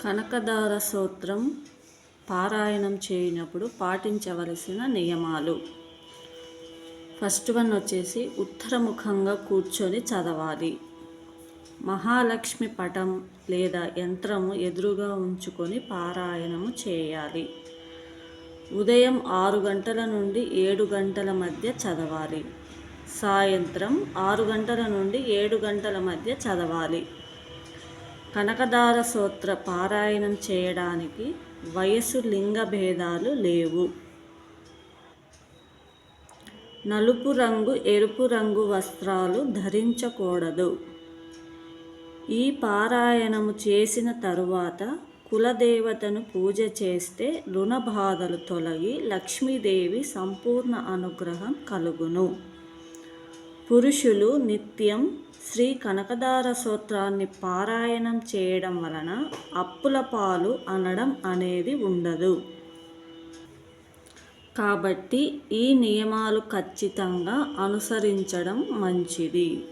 కనకదార సూత్రం పారాయణం చేయనప్పుడు పాటించవలసిన నియమాలు. ఫస్ట్ వన్ వచ్చేసి ఉత్తరముఖంగా కూర్చొని చదవాలి. మహాలక్ష్మి పటం లేదా యంత్రము ఎదురుగా ఉంచుకొని పారాయణము చేయాలి. ఉదయం ఆరు గంటల నుండి ఏడు గంటల మధ్య చదవాలి. సాయంత్రం ఆరు గంటల నుండి ఏడు గంటల మధ్య చదవాలి. కనకదార సూత్ర పారాయణం చేయడానికి వయసు లింగ భేదాలు లేవు. నలుపు రంగు ఎరుపు రంగు వస్త్రాలు ధరించకూడదు. ఈ పారాయణము చేసిన తరువాత కులదేవతను పూజ చేస్తే రుణ బాధలు తొలగి లక్ష్మీదేవి సంపూర్ణ అనుగ్రహం కలుగును. పురుషులు నిత్యం శ్రీ కనకదార సూత్రాన్ని పారాయణం చేయడం వలన అప్పుల పాలు అనడం అనేది ఉండదు. కాబట్టి ఈ నియమాలు ఖచ్చితంగా అనుసరించడం మంచిది.